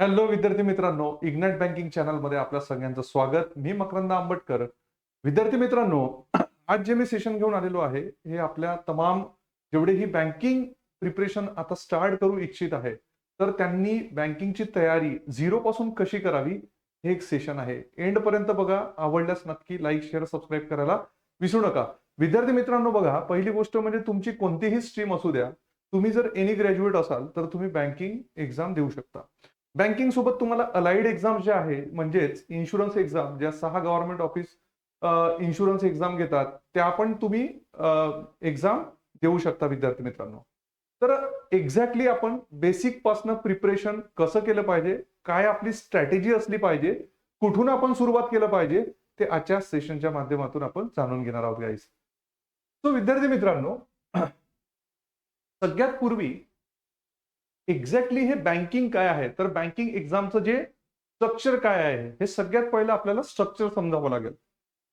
Hello विद्यार्थी मित्रांनो ignite banking चॅनलमध्ये आपल्या सगळ्यांचं स्वागत. मी मकरंद आंबटकर. विद्यार्थी मित्रांनो आज जे मी सेशन घेऊन आलेलो आहे हे आपल्या तमाम जेवढेही बँकिंग प्रिपरेशन आता स्टार्ट करू इच्छित आहे तर त्यांनी बँकिंगची तयारी झिरो पासून कशी करावी हे एक सेशन आहे. एंड पर्यंत बघा आवडल्यास नक्की लाईक शेअर सबस्क्राईब करायला विसरू नका. विद्यार्थी मित्रांनो बघा पहिली गोष्ट म्हणजे तुमची कोणतीही स्ट्रीम असू द्या तुम्ही जर एनी ग्रॅज्युएट असाल तर तुम्ही बँकिंग एक्झाम देऊ शकता. बँकिंग सोबत तुम्हाला अलाइड एक्झाम जे आहे म्हणजेच इन्शुरन्स एक्झाम ज्या सहा गव्हर्नमेंट ऑफिस इन्शुरन्स एक्झाम घेतात त्या पण तुम्ही एक्झाम देऊ शकता विद्यार्थी मित्रांनो. तर एक्झॅक्टली आपण बेसिक पासनं प्रिपरेशन कसं केलं पाहिजे काय आपली स्ट्रॅटेजी असली पाहिजे कुठून आपण सुरुवात केलं पाहिजे ते आजच्या सेशनच्या माध्यमातून आपण जाणून घेणार आहोत गाईस सो विद्यार्थी मित्रांनो सगळ्यात पूर्वी एक्झॅक्टली हे बँकिंग काय आहे? तर बँकिंग एक्झामचं जे स्ट्रक्चर काय आहे? हे सगळ्यात पहिलं आपल्याला स्ट्रक्चर समजावं लागेल.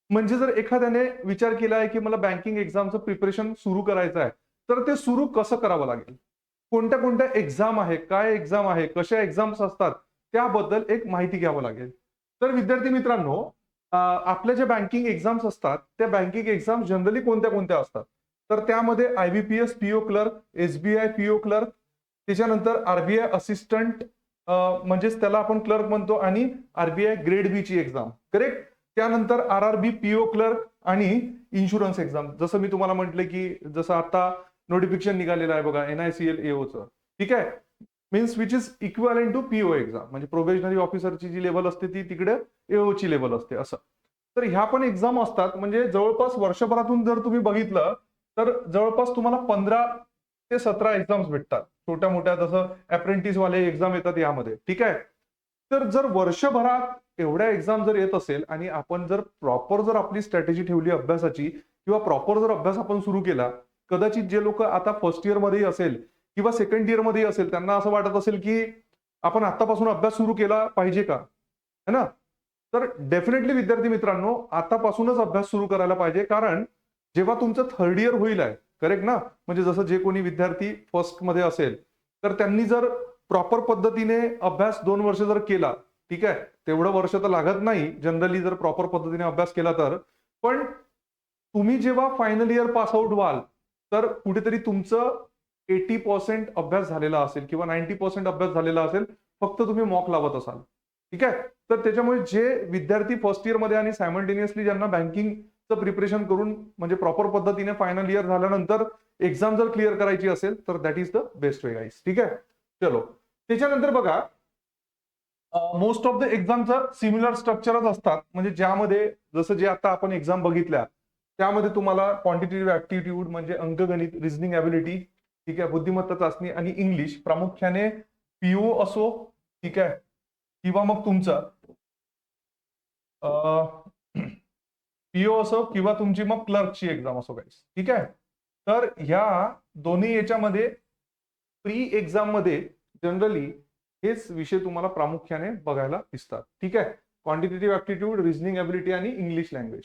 म्हणजे जर एखाद्याने विचार केला आहे की मला बँकिंग एक्झामचं प्रिपरेशन सुरू करायचं आहे तर ते सुरू कसं करावं लागेल? कोणत्या कोणत्या एक्झाम आहे? काय एक्झाम आहे? कशा एक्झाम्स असतात? त्याबद्दल एक माहिती घ्यावं लागेल. तर विद्यार्थी मित्रांनो आपल्या ज्या बँकिंग एक्झाम्स असतात त्या बँकिंग एक्झाम जनरली कोणत्या कोणत्या असतात? तर त्यामध्ये I B P S PO clerk SBI PO clerk त्याच्यानंतर आरबीआय असिस्टंट म्हणजेच त्याला आपण क्लर्क म्हणतो आणि आरबीआय ग्रेड बी ची एक्झाम करेक्ट त्यानंतर R R B PO clerk आणि इन्शुरन्स एक्झाम जसं मी तुम्हाला म्हटलं की जसं आता नोटिफिकेशन निघालेलं आहे बघा एनआयसीएल एओचं ठीक आहे? Means which is equal to P O exam म्हणजे प्रोबेशनरी ऑफिसरची जी लेवल असते ती तिकडे एओ ची लेवल असते असं. तर ह्या पण एक्झाम असतात. म्हणजे जवळपास वर्षभरातून जर तुम्ही बघितलं तर जवळपास तुम्हाला पंधरा ते सतरा एक्झाम्स भेटतात. छोट्या मोठ्या जसं अप्रेंटिस वाले एक्झाम येतात यामध्ये. ठीक आहे? तर जर वर्षभरात एवढ्या एक्झाम जर येत असेल आणि आपण जर प्रॉपर जर आपली स्ट्रॅटेजी ठेवली अभ्यासाची किंवा प्रॉपर जर अभ्यास आपण सुरू केला कदाचित जे लोक आता फर्स्ट इयरमध्ये असेल किंवा सेकंड इयरमध्ये असेल त्यांना असं वाटत असेल की आपण आतापासून अभ्यास सुरू केला पाहिजे का? है ना? तर डेफिनेटली विद्यार्थी मित्रांनो आतापासूनच अभ्यास सुरू करायला पाहिजे. कारण जेव्हा तुमचं थर्ड इयर होईल आहे करेक्ट ना? म्हणजे जसं जे कोणी विद्यार्थी फर्स्टमध्ये असेल तर त्यांनी जर प्रॉपर पद्धतीने अभ्यास दोन वर्ष जर केला ठीक आहे? तेवढं वर्ष तर लागत नाही जनरली जर प्रॉपर पद्धतीने अभ्यास केला तर. पण तुम्ही जेव्हा फायनल इयर पास आउट व्हाल तर कुठेतरी तुमचं एटी पर्सेंट अभ्यास झालेला असेल किंवा नाईन्टी पर्सेंट अभ्यास झालेला असेल फक्त तुम्ही मॉक लावत असाल. ठीक आहे? तर त्याच्यामुळे जे विद्यार्थी फर्स्ट इयरमध्ये आणि सायमल्टेनियसली ज्यांना बँकिंग प्रिपरेशन करून म्हणजे प्रॉपर पद्धतीने फायनल इयर झाल्यानंतर एक्झाम जर क्लिअर करायची असेल तर that is the best way guys ठीक आहे? चलो. त्याच्यानंतर बघा मोस्ट ऑफ द एक्झामचं सिमिलर स्ट्रक्चरच असतात. म्हणजे ज्यामध्ये जसं जे आता आपण एक्झाम बघितल्या त्यामध्ये तुम्हाला क्वांटिटेटिव्ह ऍप्टिट्यूड म्हणजे अंकगणित रिझनिंग ॲबिलिटी ठीक आहे बुद्धिमत्ता चाचणी आणि इंग्लिश प्रामुख्याने पीओ असो ठीक आहे किंवा मग तुमचं पीओ असो किंवा तुमची मग क्लर्कची एक्झाम असो काही ठीक आहे? तर ह्या दोन्ही याच्यामध्ये प्री एक्झाममध्ये जनरली हेच विषय तुम्हाला प्रामुख्याने बघायला दिसतात. ठीक आहे? क्वांटिटेटिव्ह ऍप्टिट्यूड रिझनिंग ॲबिलिटी आणि इंग्लिश लँग्वेज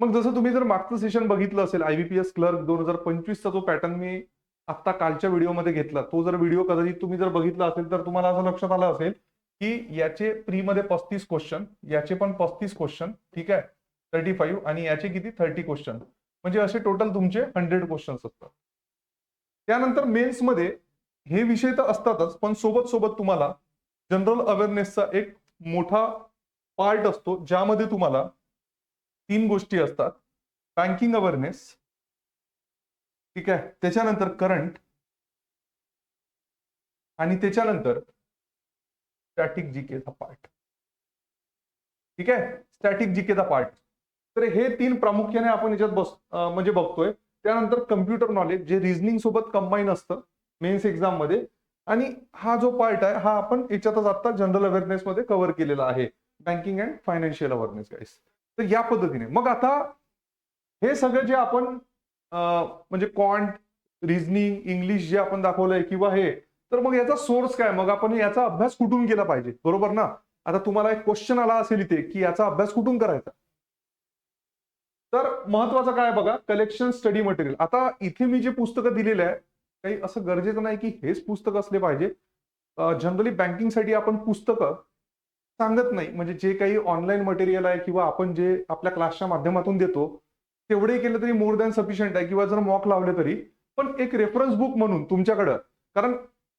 मग जसं तुम्ही जर मागचं सेशन बघितलं असेल आयबीपीएस क्लर्क दोन हजार पंचवीसचा जो पॅटर्न मी आता कालच्या व्हिडिओमध्ये घेतला तो जर व्हिडिओ कदाचित तुम्ही जर बघितला असेल तर तुम्हाला असं लक्षात आलं असेल की याचे प्री मध्ये पस्तीस क्वेश्चन याचे पण पस्तीस क्वेश्चन ठीक आहे? थर्टी फाईव्ह आणि याचे किती? थर्टी क्वेश्चन म्हणजे असे टोटल तुमचे हंड्रेड क्वेश्चन्स असतात. त्यानंतर मेन्समध्ये हे विषय तर असतातच पण सोबत सोबत तुम्हाला जनरल अवेअरनेसचा एक मोठा पार्ट असतो ज्यामध्ये तुम्हाला तीन गोष्टी असतात. बँकिंग अवेअरनेस ठीक आहे? त्याच्यानंतर करंट आणि त्याच्यानंतर स्टॅटिक जीकेचा पार्ट ठीक आहे? स्टॅटिक जीकेचा पार्ट तर हे तीन प्रामुख्याने आपण याच्यात बस म्हणजे बघतोय. त्यानंतर कम्प्युटर नॉलेज जे रिझनिंग सोबत कंबाईन असतं मेन्स एक्झाममध्ये. आणि हा जो पार्ट आहे हा आपण याच्यातच आता जनरल अवेअरनेस मध्ये कव्हर केलेला आहे. Banking and financial awareness guys तर या पद्धतीने. मग आता हे सगळं जे आपण म्हणजे क्वांट रिझनिंग इंग्लिश जे आपण दाखवलंय किंवा हे तर मग याचा सोर्स काय? मग आपण याचा अभ्यास कुठून केला पाहिजे? बरोबर ना? आता तुम्हाला एक क्वेश्चन आला असेल इथे की याचा अभ्यास कुठून करायचा? तर महत्वाचं काय बघा कलेक्शन स्टडी मटेरियल आता इथे मी जे पुस्तकं दिलेले आहे काही असं गरजेचं नाही की हेच पुस्तक असले पाहिजे. जनरली बँकिंगसाठी आपण पुस्तकं सांगत नाही. म्हणजे जे काही ऑनलाईन मटेरियल आहे किंवा आपण जे आपल्या क्लासच्या माध्यमातून देतो तेवढे केलं तरी मोर दॅन सफिशियंट आहे. किंवा जर मॉक लावले तरी. पण एक रेफरन्स बुक म्हणून तुमच्याकडं कारण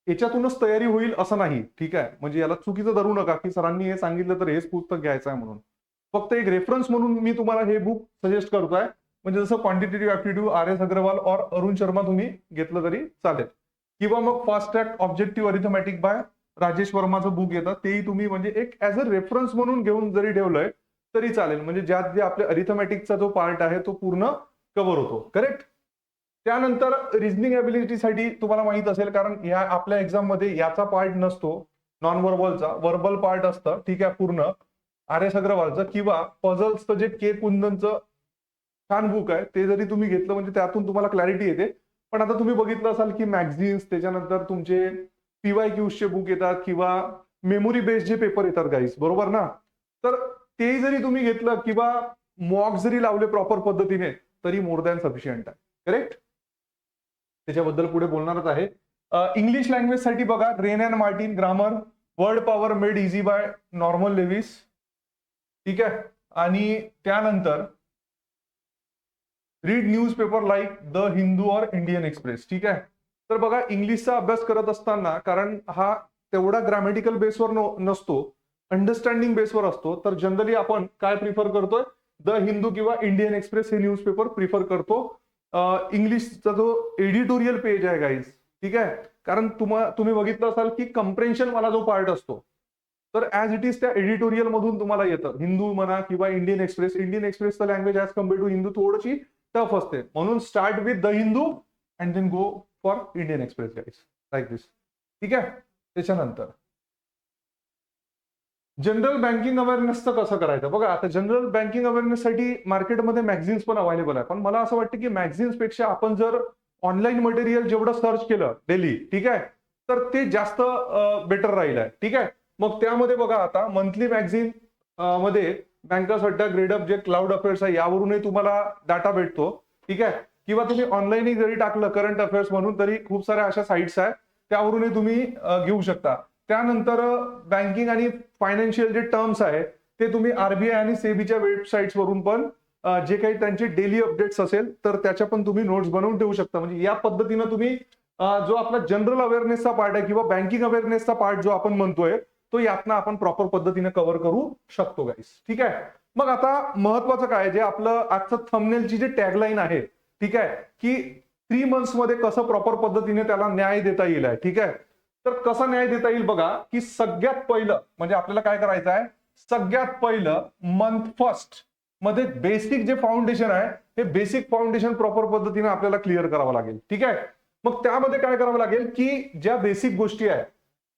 याच्यातूनच तयारी होईल असं नाही. ठीक आहे? म्हणजे याला चुकीचं धरू नका की सरांनी हे सांगितलं तर हेच पुस्तक घ्यायचं आहे म्हणून. फक्त एक रेफरन्स म्हणून मी तुम्हाला हे बुक सजेस्ट करतोय. म्हणजे जसं quantitative aptitude R S Agarwal और अरुण शर्मा तुम्ही घेतलं तरी चालेल. किंवा मग fast track objective arithmetic by Rajesh वर्माचं book येतं. तेही तुम्ही म्हणजे एक ऍज अ रेफरन्स म्हणून घेऊन जरी ठेवलंय तरी चालेल. म्हणजे ज्यात जे आपल्या अरिथमॅटिकचा जो पार्ट आहे तो पूर्ण कव्हर होतो. करेक्ट त्यानंतर रिझनिंग ॲबिलिटीसाठी तुम्हाला माहीत असेल कारण या आपल्या एक्झाममध्ये याचा पार्ट नसतो. नॉन वर्बलचा वर्बल पार्ट असतं. ठीक आहे पूर्ण. आर एस अग्रवालचं किंवा पझल्सचं जे के कुंदनचं छान बुक आहे ते जरी तुम्ही घेतलं म्हणजे त्यातून तुम्हाला क्लॅरिटी येते. पण आता तुम्ही बघितलं असाल की मॅगझिन्स त्याच्यानंतर तुमचे पीवाय क्यूजचे बुक येतात किंवा मेमोरी बेस्ड जे पेपर येतात गाईस बरोबर ना? तर ते जरी तुम्ही घेतलं किंवा मॉक जरी लावले प्रॉपर पद्धतीने तरी मोर दॅन सफिशियंट आहे. करेक्ट त्याच्याबद्दल पुढे बोलणारच आहे. इंग्लिश लँग्वेजसाठी बघा Wren and Martin grammar word power made easy by Norman Lewis ठीक आहे? आणि त्यानंतर read newspaper like the Hindu और इंडियन एक्सप्रेस ठीक आहे? तर बघा इंग्लिशचा अभ्यास करत असताना कारण हा तेवढा ग्रॅमॅटिकल बेसवर नसतो अंडरस्टँडिंग बेसवर असतो तर जनरली आपण काय प्रिफर करतोय? द हिंदू किंवा इंडियन एक्सप्रेस हे न्यूजपेपर प्रिफर करतो. इंग्लिशचा जो एडिटोरियल पेज आहे गाईज ठीक आहे? कारण तुम्हा तुम्ही बघितलं असाल की कंप्रेन्शन वाला जो पार्ट असतो तर ऍज इट इज त्या एडिटोरियल मधून तुम्हाला येतं. हिंदू म्हणा किंवा इंडियन एक्सप्रेस इंडियन एक्सप्रेसचं language as compare to Hindu थोडीशी टफ असते. म्हणून start with the Hindu and then go for Indian Express guys like this ठीक आहे? त्याच्यानंतर. जनरल बँकिंग अवेअरनेसचं कसं करायचं? बघा आता जनरल बँकिंग अवेअरनेससाठी मार्केटमध्ये मॅगझिन्स पण अवेलेबल आहे पण मला असं वाटतं की मॅग्झिन्सपेक्षा आपण जर ऑनलाईन मटेरियल जेवढं सर्च केलं डेली ठीक आहे? तर ते जास्त बेटर राहील आहे ठीक आहे? मग त्यामध्ये बघा आता मंथली मॅगझिनमध्ये बँकर्स अड्डा ग्रेड अप जे क्लाउड अफेअर्स आहे यावरूनही तुम्हाला डाटा भेटतो. ठीक आहे? किंवा तुम्ही ऑनलाईनही जरी टाकलं करंट अफेअर्स म्हणून तरी खूप साऱ्या अशा साईट्स आहेत त्यावरूनही तुम्ही घेऊ शकता. त्यानंतर बँकिंग आणि फायनान्शियल जे टर्म्स आहे ते तुम्ही आरबीआय आणि सेबीच्या वेबसाईट्स वरून पण जे काही त्यांचे डेली अपडेट्स असेल तर त्याच्या पण तुम्ही नोट्स बनवून ठेवू शकता. म्हणजे या पद्धतीनं तुम्ही जो आपला जनरल अवेअरनेसचा पार्ट आहे किंवा बँकिंग अवेअरनेसचा पार्ट जो आपण म्हणतोय तो यातनं आपण प्रॉपर पद्धतीने कव्हर करू शकतो गाईस ठीक आहे? मग आता महत्वाचं काय जे आपलं आजचं थमनेलची जे टॅगलाईन आहे ठीक आहे? की थ्री मंथ्समध्ये कसं प्रॉपर पद्धतीने त्याला न्याय देता येईल आहे ठीक आहे? तर कसा न्याय देता येईल बघा की सगळ्यात पहिलं म्हणजे आपल्याला काय करायचं आहे? सगळ्यात पहिलं मंथ फर्स्टमध्ये बेसिक जे फाउंडेशन आहे हे बेसिक फाउंडेशन प्रॉपर पद्धतीने आपल्याला क्लिअर करावं लागेल ठीक आहे? मग त्यामध्ये काय करावं लागेल की ज्या बेसिक गोष्टी आहेत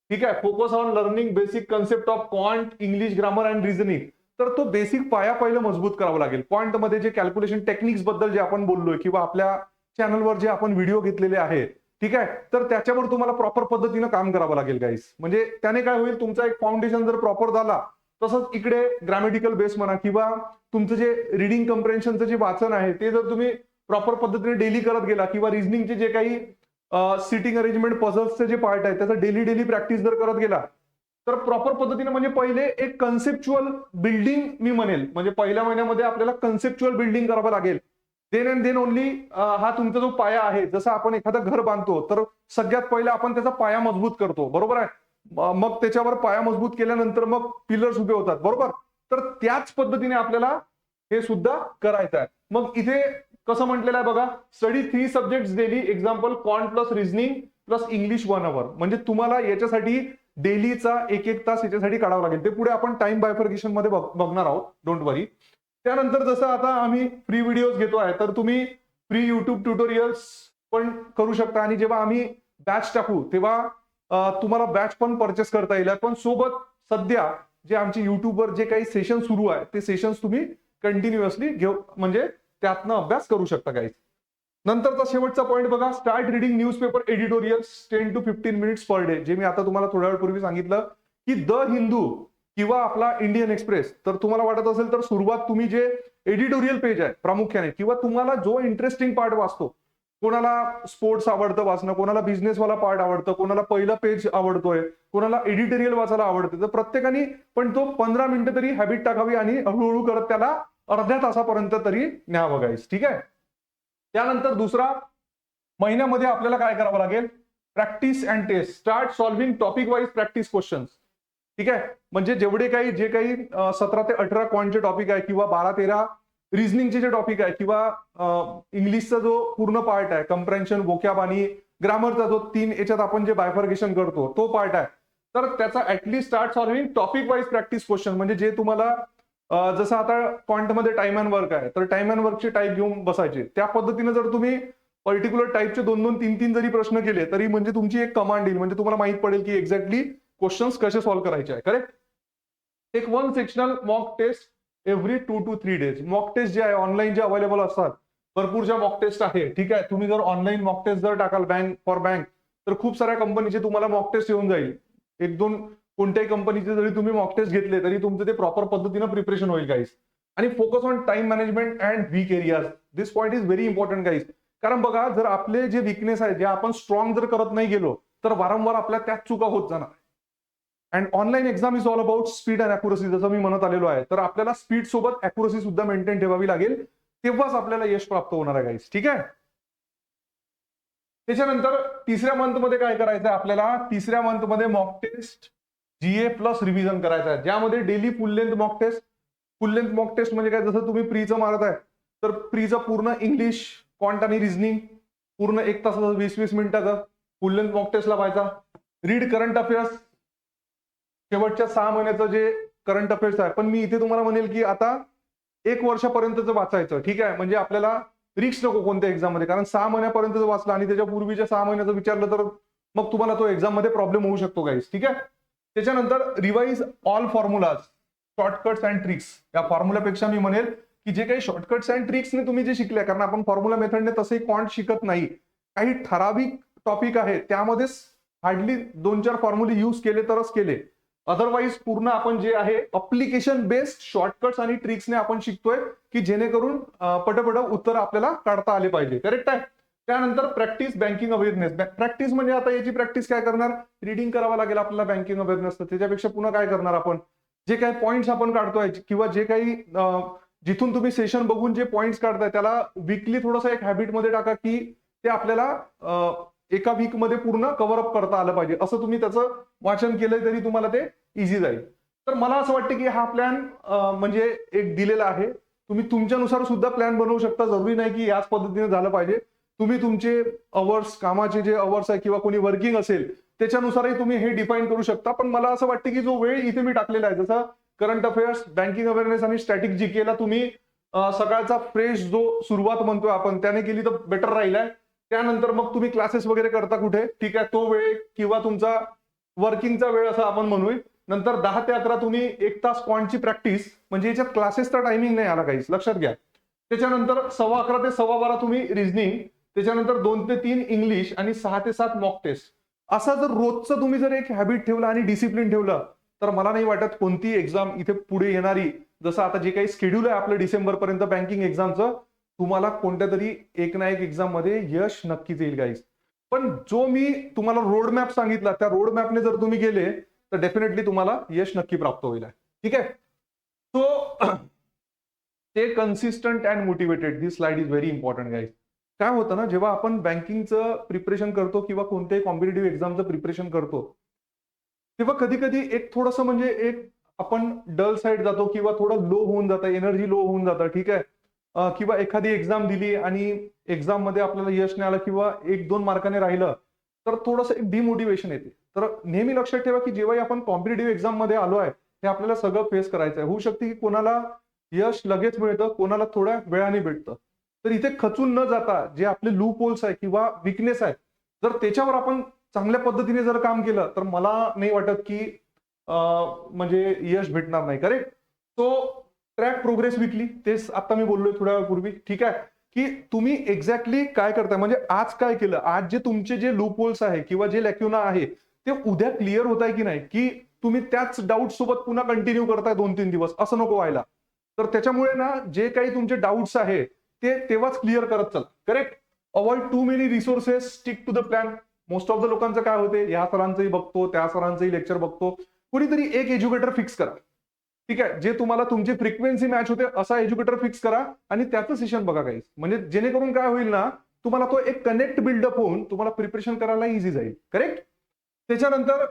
ठीक आहे focus on learning basic concept of quant English grammar and reasoning तर तो बेसिक पाया पहिलं मजबूत करावा लागेल. पॉईंटमध्ये मध्ये जे कॅल्क्युलेशन टेक्निक्सबद्दल जे आपण बोललोय किंवा आपल्या चॅनलवर जे आपण व्हिडिओ घेतलेले आहेत ठीक आहे? तर त्याच्यावर तुम्हाला प्रॉपर पद्धतीनं काम करावं लागेल गाईस म्हणजे त्याने काय होईल तुमचा एक फाउंडेशन जर प्रॉपर झाला तसंच इकडे ग्रॅमॅटिकल बेस म्हणा किंवा तुमचं जे रिडिंग कम्प्रेन्शनचं जे वाचन आहे ते जर तुम्ही प्रॉपर पद्धतीने डेली करत गेला किंवा रिझनिंगचे जे काही सिटिंग अरेंजमेंट पझल्सचे जे पार्ट आहे त्याचा डेली डेली प्रॅक्टिस जर करत गेला तर प्रॉपर पद्धतीने म्हणजे पहिले एक कन्सेप्च्युअल बिल्डिंग मी म्हणेल. म्हणजे पहिल्या महिन्यामध्ये आपल्याला कन्सेप्च्युअल बिल्डिंग करावं लागेल. देन अँड देन ओनली हा तुमचा जो पाया आहे जसं आपण एखादं घर बांधतो तर सगळ्यात पहिला आपण त्याचा पाया मजबूत करतो. बरोबर आहे? मग त्याच्यावर पाया मजबूत केल्यानंतर मग पिलर्स उभे होतात. बरोबर? तर त्याच पद्धतीने आपल्याला हे सुद्धा करायचं आहे. मग इथे कसं म्हटलेलं आहे बघा? Study three subject daily example quant plus reasoning plus English one hour म्हणजे तुम्हाला याच्यासाठी डेलीचा एक एक तास याच्यासाठी काढावा लागेल. ते पुढे आपण टाइम बायफर्गेशनमध्ये बघणार आहोत. डोंट वरी त्यानंतर जसं आता आम्ही फ्री व्हिडिओज घेतो आहे तर तुम्ही फ्री युट्यूब ट्युटोरियल्स पण करू शकता. आणि जेव्हा आम्ही बॅच टाकू तेव्हा तुम्हाला बॅच पण परचेस करता येईल. पण सोबत सध्या जे आमचे युट्यूबवर जे काही सेशन सुरू आहे ते सेशन्स तुम्ही कंटिन्युअसली घेऊ म्हणजे त्यातनं अभ्यास करू शकता काही नंतरचा शेवटचा पॉईंट बघा. Start reading newspaper editorials ten to fifteen minutes per day जे मी आता तुम्हाला थोड्या वेळपूर्वी सांगितलं की द हिंदू किंवा आपला इंडियन एक्सप्रेस. तर तुम्हाला वाटत असेल तर सुरुवात तुम्ही जे एडिटोरियल पेज आहे प्रामुख्याने किंवा तुम्हाला जो इंटरेस्टिंग पार्ट वाचतो कोणाला स्पोर्ट्स आवडतं वाचणं कोणाला बिझनेसवाला पार्ट आवडतं कोणाला पहिलं पेज आवडतोय कोणाला एडिटोरियल वाचायला आवडतं तर प्रत्येकाने पण तो पंधरा मिनिटं तरी हॅबिट टाकावी आणि हळूहळू करत त्याला अर्ध्या तासापर्यंत तरी न्यावं गाईस ठीक आहे? त्यानंतर दुसरा महिन्यामध्ये आपल्याला काय करावं लागेल? Practice and test start solving topic wise practice question ठीक आहे? म्हणजे जेवढे काही जे काही सतरा ते अठरा कॉइनचे टॉपिक आहे किंवा बारा तेरा रिझनिंगचे जे टॉपिक आहे किंवा इंग्लिशचा जो पूर्ण पार्ट आहे कंप्रेन्शन वोकॅब आणि ग्रामरचा जो तीन याच्यात आपण जे बायफर्गेशन करतो तो पार्ट आहे. तर त्याचा at least start solving topic wise practice question म्हणजे जे तुम्हाला जसं आता क्वांटमध्ये टाइम अँड वर्क आहे तर टाइम अँड वर्कची टाईप घेऊन बसायचे. त्या पद्धतीने जर तुम्ही पर्टिक्युलर टाईपचे दोन दोन तीन तीन जरी प्रश्न केले तरी म्हणजे तुमची एक कमांड येईल. म्हणजे तुम्हाला माहीत पडेल की एक्झॅक्टली क्वेश्चन्स कसे सॉल्व्ह करायचे आहे. करेक्ट एक one sectional mock test every two to three days mock test जे आहे ऑनलाईन जे अवेलेबल असतात भरपूरच्या मॉक टेस्ट आहे. ठीक आहे? तुम्ही जर ऑनलाईन मॉक टेस्ट जर टाकाल बँक फॉर बँक तर खूप साऱ्या कंपनीचे तुम्हाला मॉक टेस्ट येऊन जाईल. एक दोन कोणत्याही कंपनीचे जरी तुम्ही मॉक टेस्ट घेतले तरी तुमचं ते प्रॉपर पद्धतीनं प्रिपरेशन होईल गाईस आणि focus on time management and weak areas this point is very important guys कारण बघा जर आपले जे विकनेस आहे जे आपण स्ट्रॉंग जर करत नाही गेलो तर वारंवार आपल्या त्याच चुका होत जाणार. And online exam is all about speed and accuracy जसं मी म्हणत आलेलो आहे. तर आपल्याला स्पीड सोबत अॅक्युरसी सुद्धा मेंटेन ठेवावी लागेल. तेव्हाच आपल्याला यश प्राप्त होणार आहे गाईस ठीक आहे? त्याच्यानंतर तिसऱ्या मंथमध्ये काय करायचं आहे आपल्याला? तिसऱ्या मंथमध्ये mock test GA plus revision करायचं आहे. ज्यामध्ये daily full length mock test full length mock test म्हणजे काय? जसं तुम्ही प्रीचं मारत आहे तर प्रीचं पूर्ण इंग्लिश क्वांट आणि रिझनिंग पूर्ण एक तासाचं वीस वीस मिनिटाचं फुल लेंथ मॉक टेस्ट पाहायचा रीड करंट अफेअर्स शेवटच्या सहा महिन्याचं जे करंट अफेअर्स आहे. पण मी इथे तुम्हाला म्हणेल की आता एक वर्षापर्यंतच वाचायचं ठीक आहे? म्हणजे आपल्याला रिक्स नको कोणत्या एक्झाममध्ये. कारण सहा महिन्यापर्यंत वाचला आणि त्याच्या पूर्वीच्या सहा महिन्याचं विचारलं तर मग तुम्हाला तो एक्झाममध्ये प्रॉब्लेम होऊ शकतो काहीच ठीक आहे? त्याच्यानंतर revise all formulas shortcuts and tricks या फॉर्म्युलापेक्षा मी म्हणेल की जे काही शॉर्टकट्स अँड ट्रिक्सने तुम्ही जे शिकले कारण आपण फॉर्म्युला मेथडने तसे क्वांट शिकत नाही. काही ठराविक टॉपिक आहे त्यामध्येच हार्डली दोन चार फॉर्म्युले यूज केले तरच केले. अदरवाईज पूर्ण आपण जे आहे अप्लिकेशन बेस्ड शॉर्टकट्स आणि ट्रिक्सने आपण शिकतोय की जेणेकरून पटपट उत्तर आपल्याला काढता आले पाहिजे. करेक्ट आहे? त्यानंतर प्रॅक्टिस बँकिंग अवेअरनेस प्रॅक्टिस म्हणजे आता याची प्रॅक्टिस काय करणार? रिडिंग करावं लागेल आपल्याला बँकिंग अवेअरनेस तर त्याच्यापेक्षा पुन्हा काय करणार आपण? जे काही पॉईंट्स आपण काढतोय किंवा जे काही जिथून तुम्ही सेशन बघून जे पॉईंट्स काढताय त्याला विकली थोडंसं एक हॅबिटमध्ये टाका की ते आपल्याला एका वीकमध्ये पूर्ण कव्हर अप करता आलं पाहिजे. असं तुम्ही त्याचं वाचन केलंय तरी तुम्हाला ते इझी जाईल. तर मला असं वाटतं की हा प्लॅन म्हणजे एक दिलेला आहे. तुम्ही तुमच्यानुसार सुद्धा प्लॅन बनवू शकता. जरुरी नाही की याच पद्धतीने झालं पाहिजे. तुम्ही तुमचे अवर्स कामाचे जे अवर्स आहे किंवा कोणी वर्किंग असेल त्याच्यानुसारही तुम्ही हे डिफाईन करू शकता. पण मला असं वाटतं की जो वेळ इथे मी टाकलेला आहे जसं current affairs banking awareness and static जीकेला तुम्ही सकाळचा फ्रेश जो सुरुवात म्हणतोय आपण त्याने केली तर बेटर राहील आहे त्यानंतर मग तुम्ही क्लासेस वगैरे करता कुठे? ठीक आहे तो वेळ किंवा तुमचा वर्किंगचा वेळ असं आपण म्हणूया. नंतर दहा ते अकरा तुम्ही एक तास क्वांटची प्रॅक्टिस म्हणजे याच्यात क्लासेसचा टायमिंग नाही आला काहीच लक्षात घ्या. त्याच्यानंतर सव्वा अकरा ते सव्वा बारा तुम्ही रिझनिंग त्याच्यानंतर दोन ते तीन इंग्लिश आणि सहा ते सात मॉक टेस्ट असा जर रोजचं तुम्ही जर एक हॅबिट ठेवलं आणि डिसिप्लिन ठेवलं तर मला नाही वाटत कोणती एक्झाम इथे पुढे येणारी. जसं आता जे काही स्केड्यूल आहे आपलं डिसेंबर पर्यंत बँकिंग एक्झामचं तुम्हाला कोणत्या तरी एक ना एक एक्झाममध्ये यश नक्कीच येईल गाईज पण जो मी तुम्हाला रोड मॅप सांगितला त्या रोडमॅपने जर तुम्ही गेले तर डेफिनेटली तुम्हाला यश नक्की प्राप्त होईल. ठीक आहे? सो ते consistent and motivated this slide is very important guys काय होतं ना जेव्हा आपण बँकिंगचं प्रिपरेशन करतो किंवा कोणत्याही कॉम्पिटेटिव्ह एक्झामचं प्रिपरेशन करतो तेव्हा कधी कधी एक थोडंसं म्हणजे एक आपण डल साईड जातो किंवा थोडं लो होऊन जातं एनर्जी लो होऊन जातं ठीक आहे? किंवा एखादी एक्झाम दिली आणि एक्झाममध्ये आपल्याला यश नाही आलं किंवा एक दोन मार्काने राहिलं तर थोडंसं एक डिमोटिवेशन येते. तर नेहमी लक्षात ठेवा की जेव्हाही आपण कॉम्पिटेटिव्ह एक्झाममध्ये आलो आहे हे आपल्याला सगळं फेस करायचं आहे. होऊ शकते की कोणाला यश लगेच मिळतं कोणाला थोड्या वेळाने भेटतं. तर इथे खचून न जाता जे आपले लूप होल्स आहे किंवा विकनेस आहे जर त्याच्यावर आपण चांगल्या पद्धतीने जर काम केलं तर मला नाही वाटत की म्हणजे यश भेटणार नाही. Correct so track progress weekly तेच आता मी बोललोय थोड्या वेळापूर्वी. ठीक आहे? की तुम्ही एक्झॅक्टली काय करताय? म्हणजे आज काय केलं? आज जे तुमचे जे लूप होल्स आहे किंवा जे लॅक्युना आहे ते उद्या क्लिअर होत आहे की नाही? की तुम्ही त्याच डाऊट सोबत पुन्हा कंटिन्यू करताय दोन तीन दिवस. असं नको व्हायला. तर त्याच्यामुळे ना जे काही तुमचे डाऊट्स आहे ते तेव्हाच क्लिअर करत चला. Correct avoid too many resources stick to the plan most of the लोकांचं काय होते? या सरांचंही बघतो त्या सरांचंही लेक्चर बघतो. कुणीतरी एक एज्युकेटर फिक्स करा. ठीक आहे? जे तुम्हाला तुमची फ्रिक्वेन्सी मॅच होते असा एज्युकेटर फिक्स करा आणि त्याचं सेशन बघा काही म्हणजे जेणेकरून काय होईल ना तुम्हाला तो एक कनेक्ट बिल्डअप होऊन तुम्हाला प्रिपरेशन करायला इझी जाईल. करेक्ट त्याच्यानंतर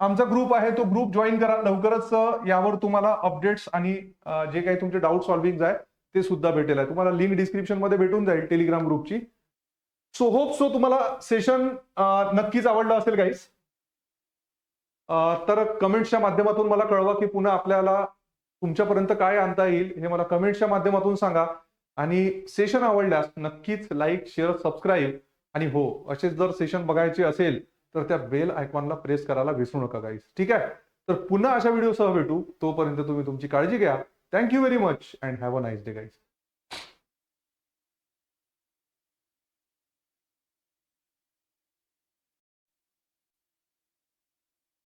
आमचा ग्रुप आहे तो ग्रुप जॉईन करा. लवकरच यावर तुम्हाला अपडेट्स आणि जे काही तुमचे डाऊट सॉल्व्हिंग आहे ते सुद्धा भेटेल आहे. तुम्हाला लिंक डिस्क्रिप्शनमध्ये भेटून जाईल टेलिग्राम ग्रुपची सो होप सो तुम्हाला सेशन नक्कीच आवडलं असेल काहीच तर कमेंट्सच्या माध्यमातून मला कळवा की पुन्हा आपल्याला तुमच्यापर्यंत काय आणता येईल हे मला कमेंट्सच्या माध्यमातून सांगा. आणि सेशन आवडल्यास नक्कीच लाईक शेअर सबस्क्राईब आणि हो असेच जर सेशन बघायचे असेल तर त्या बेल आयकॉनला प्रेस करायला विसरू नका गाईस ठीक आहे? तर पुन्हा अशा व्हिडिओसह भेटू. तोपर्यंत तुम्ही तुमची काळजी घ्या. Thank you very much and have a nice day, guys.